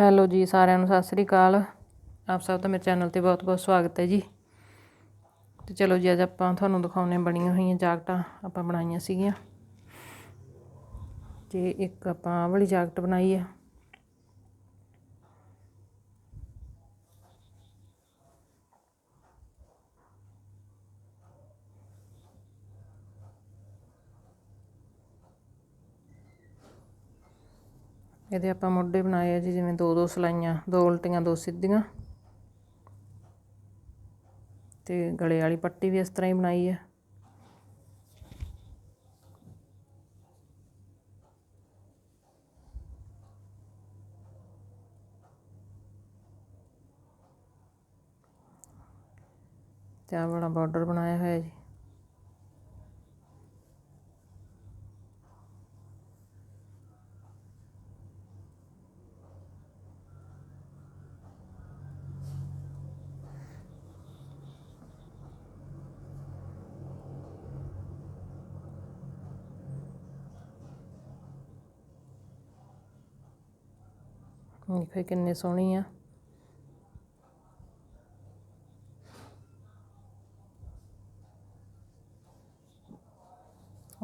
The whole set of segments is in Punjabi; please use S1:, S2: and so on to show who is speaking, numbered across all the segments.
S1: ਹੈਲੋ ਜੀ, ਸਾਰਿਆਂ ਨੂੰ ਸਤਿ ਸ੍ਰੀ ਅਕਾਲ। ਆਪ ਸਭ ਦਾ ਮੇਰੇ ਚੈਨਲ ਤੇ ਬਹੁਤ-ਬਹੁਤ ਸਵਾਗਤ ਹੈ ਜੀ। ਤੇ ਚਲੋ ਜੀ, ਅੱਜ ਆਪਾਂ ਤੁਹਾਨੂੰ ਦਿਖਾਉਣੇ ਬਣੀਆਂ ਹੋਈਆਂ ਜਾਕਟਾਂ ਆਪਾਂ ਬਣਾਈਆਂ ਸੀਗੀਆਂ। ਤੇ ਇੱਕ ਆਪਾਂ ਆਹ ਵਾਲੀ ਜਾਕਟ ਬਣਾਈ ਹੈ ਇਹਦੇ ਆਪਾਂ ਮੋਢੇ ਬਣਾਏ ਆ ਜੀ, ਜਿਵੇਂ ਦੋ ਦੋ ਸਲਾਈਆਂ, ਦੋ ਉਲਟੀਆਂ, ਦੋ ਸਿੱਧੀਆਂ। ਤੇ ਗਲੇ ਵਾਲੀ ਪੱਟੀ ਵੀ ਇਸ ਤਰ੍ਹਾਂ ਹੀ ਬਣਾਈ ਹੈ ਤੇ ਆ ਬੜਾ ਬਾਰਡਰ ਬਣਾਇਆ ਹੋਇਆ ਜੀ। ਦੇਖੋ ਕਿੰਨੀ ਸੋਹਣੀ ਆ।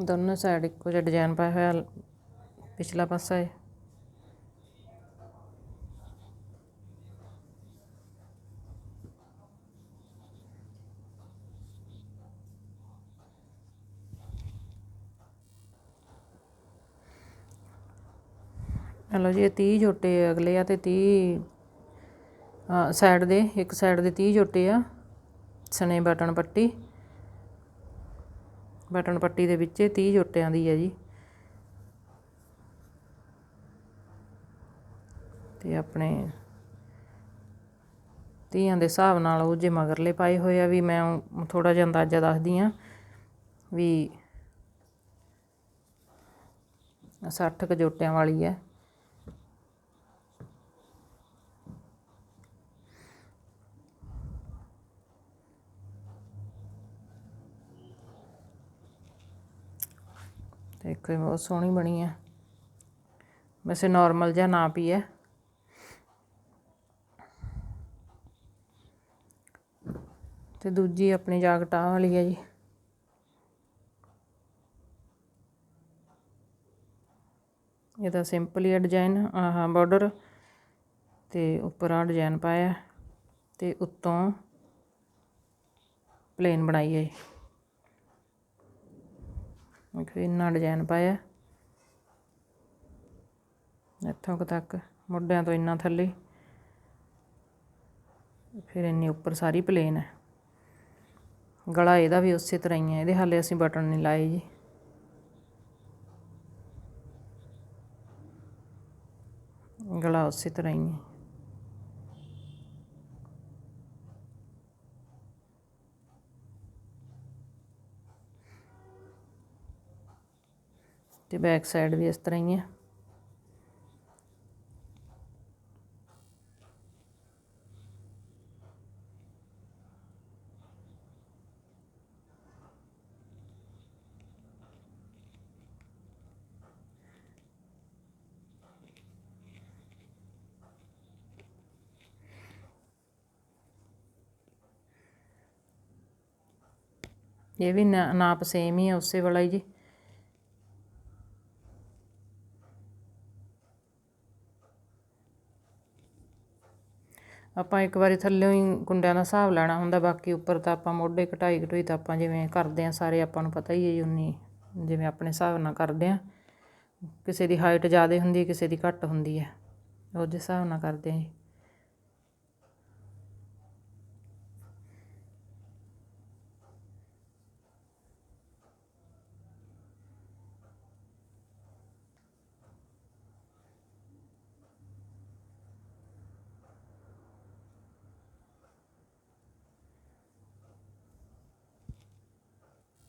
S1: ਦੋਨੋਂ ਸਾਈਡ ਇੱਕੋ ਜਿਹਾ ਡਿਜ਼ਾਈਨ ਪਾਇਆ ਹੋਇਆ ਪਿਛਲਾ ਪਾਸਾ ਹੈ ਹਲੋ ਜੀ ਇਹ 30 ਜੋਟੇ ਅਗਲੇ ਆ ਤੇ 30 ਸਾਈਡ ਦੇ, ਇੱਕ ਸਾਈਡ ਦੇ 30 ਜੋਟੇ ਆ ਸਨੇ ਬਟਨ ਪੱਟੀ। ਬਟਨ ਪੱਟੀ ਦੇ ਵਿੱਚ 30 ਜੋਟਿਆਂ ਦੀ ਹੈ ਜੀ। ਤੇ ਆਪਣੇ ਤੀਆਂ ਦੇ ਹਿਸਾਬ ਨਾਲ ਉਹ ਜੇ ਮਗਰਲੇ ਪਾਏ ਹੋਏ ਆ ਵੀ ਮੈਂ ਥੋੜਾ ਜਿਹਾ ਅੰਦਾਜ਼ਾ ਦੱਸਦੀ ਆ ਵੀ 60 ਕ ਜੋਟਿਆਂ ਵਾਲੀ ਹੈ ਦੇਖੋ ਬਹੁਤ ਸੋਹਣੀ ਬਣੀ ਹੈ ਵੈਸੇ ਨਾਰਮਲ ਜਿਹਾ ਨਾਪ ਹੀ ਹੈ ਤੇ ਦੂਜੀ ਆਪਣੀ ਜਾਕਟ ਆ ਵਾਲੀ ਹੈ ਜੀ। ਇਹਦਾ ਸਿੰਪਲ ਹੀ ਡਿਜ਼ਾਈਨ ਆਹ ਬਾਰਡਰ ਤੇ ਉੱਪਰ ਆ ਡਿਜ਼ਾਈਨ ਪਾਇਆ। ਤੇ ਉੱਤੋਂ ਪਲੇਨ ਬਣਾਈ ਹੈ ਦੇਖੋ ਇੰਨਾ ਡਿਜ਼ਾਈਨ ਪਾਇਆ ਇੱਥੋਂ ਤੱਕ, ਮੋਢਿਆਂ ਤੋਂ ਇੰਨਾ ਥੱਲੇ। ਫਿਰ ਇੰਨੀ ਉੱਪਰ ਸਾਰੀ ਪਲੇਨ ਹੈ ਗਲਾ ਇਹਦਾ ਵੀ ਉਸੇ ਤਰ੍ਹਾਂ ਹੀ ਹੈ ਇਹਦੇ ਹਾਲੇ ਅਸੀਂ ਬਟਨ ਨਹੀਂ ਲਾਏ ਜੀ। ਗਲਾ ਉਸੇ ਤਰ੍ਹਾਂ ਹੀ ਹੈ ਤੇ ਬੈਕ ਸਾਈਡ ਵੀ ਇਸ ਤਰ੍ਹਾਂ ਹੀ ਹੈ। ਇਹ ਵੀ ਨਾਪ ਸੇਮ ਹੀ ਹੈ, ਉਸੇ ਵਾਲਾ ਹੀ ਜੀ। ਆਪਾਂ ਇੱਕ ਵਾਰੀ ਥੱਲਿਓ ਹੀ ਕੁੰਡਿਆਂ ਦਾ ਹਿਸਾਬ ਲੈਣਾ ਹੁੰਦਾ, ਬਾਕੀ ਉੱਪਰ ਤਾਂ ਆਪਾਂ ਮੋਢੇ ਘਟਾਈ ਘਟੋਈ ਤਾਂ ਆਪਾਂ ਜਿਵੇਂ ਕਰਦੇ ਹਾਂ, ਸਾਰੇ ਆਪਾਂ ਨੂੰ ਪਤਾ ਹੀ ਹੈ ਜੀ ਉਨੀ ਜਿਵੇਂ ਆਪਣੇ ਹਿਸਾਬ ਨਾਲ ਕਰਦੇ ਹਾਂ। ਕਿਸੇ ਦੀ ਹਾਈਟ ਜ਼ਿਆਦਾ ਹੁੰਦੀ ਹੈ, ਕਿਸੇ ਦੀ ਘੱਟ ਹੁੰਦੀ ਹੈ। ਉਹਦੇ ਹਿਸਾਬ ਨਾਲ ਕਰਦੇ ਹਾਂ ਜੀ।